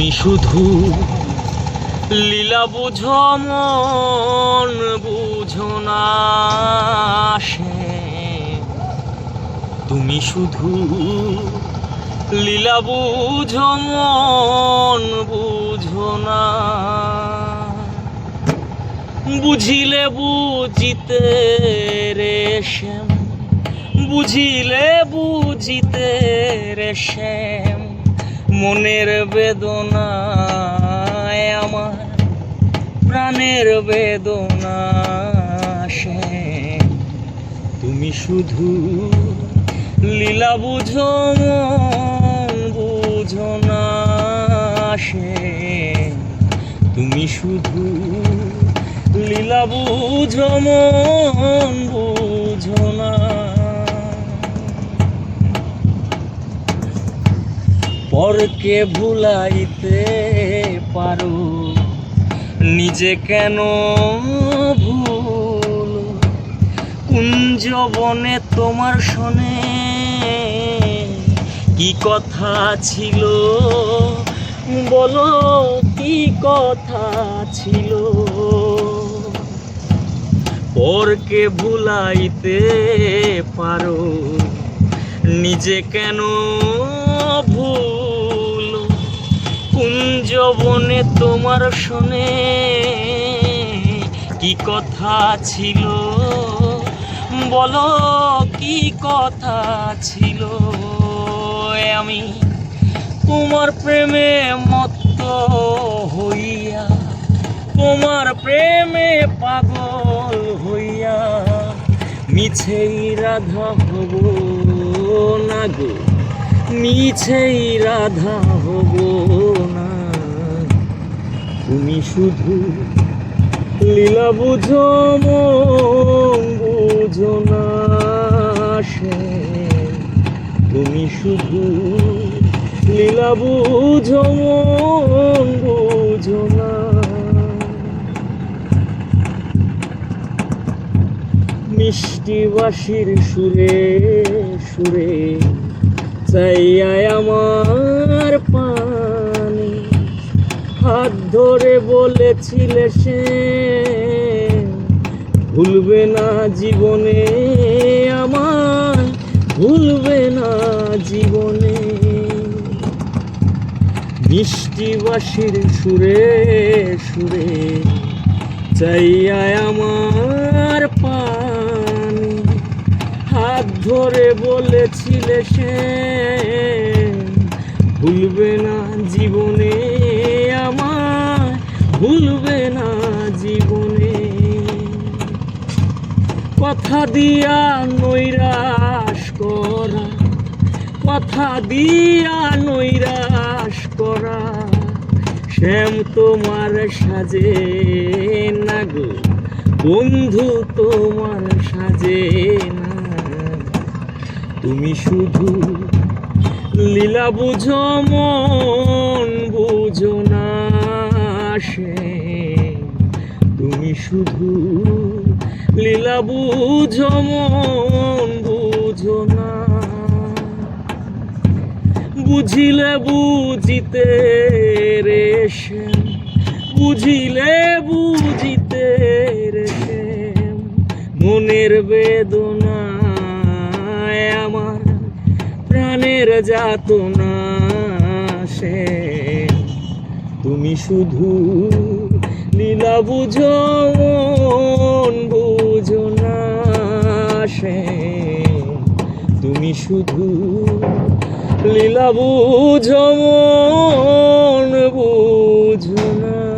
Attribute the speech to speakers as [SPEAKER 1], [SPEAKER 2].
[SPEAKER 1] তুমি শুধু লীলা বুঝো, মন বুঝো না তুমি শুধু লীলা বুঝো, মন বুঝো না। বুঝিলে বুঝিতে রে শ্যাম, বুঝিলে বুঝিতে রে শ্যাম। মনের বেদনায় আমার প্রাণের বেদনা শ্যাম তুমি শুধু লীলা বুঝো বুঝো না শ্যাম তুমি শুধু লীলা বুঝো, মন বুঝো না পরকে ভুলাইতে পারো। নিজে কেন ভুল? কুঞ্জবনে তোমার শোনে? কি কথা ছিল? বলো, কি কথা ছিল? পরকে ভুলাইতে পারো। নিজে কেন ভুল? কুঞ্জবনে তোমার শোনে কি কথা ছিল? বলো কি কথা ছিল? আমি তোমার প্রেমে মত্ত হইয়া, তোমার প্রেমে পাগল হইয়া মিছেই রাধা হব না গো, মিছেই রাধা হব না তুমি শুধু লীলা বুঝো, মন বুঝো না তুমি শুধু লীলা বুঝো, মন বুঝো না। মিষ্টি বাসির সুরে সুরে চাইয়ায় আমার ধরে বলেছিলে সে, ভুলবে না জীবনে আমার ভুলবে না জীবনে। মিষ্টি বাঁশির সুরে সুরে চাইয়ায় আমার পানি। হাত ধরে বলেছিলে সে, ভুলবে না জীবনে ভুলবে না জীবনে। কথা দিয়া নৈরাশ করা, কথা দিয়া নৈরাশ করা, শ্যাম তোমার সাজে না গো। বন্ধু তোমার সাজে না। তুমি শুধু লীলা বুঝো, মন বুঝো না সে। শুধু লীলা বুঝো মন বুঝো না। বুঝিলে বুঝিতে রে বুঝিলে বুঝিতে রে মনের বেদনা আমার প্রাণের যাতনা সে তুমি শুধু লীলা বুঝো মন বুঝো না সে। তুমি শুধু লীলা বুঝো মন বুঝো না।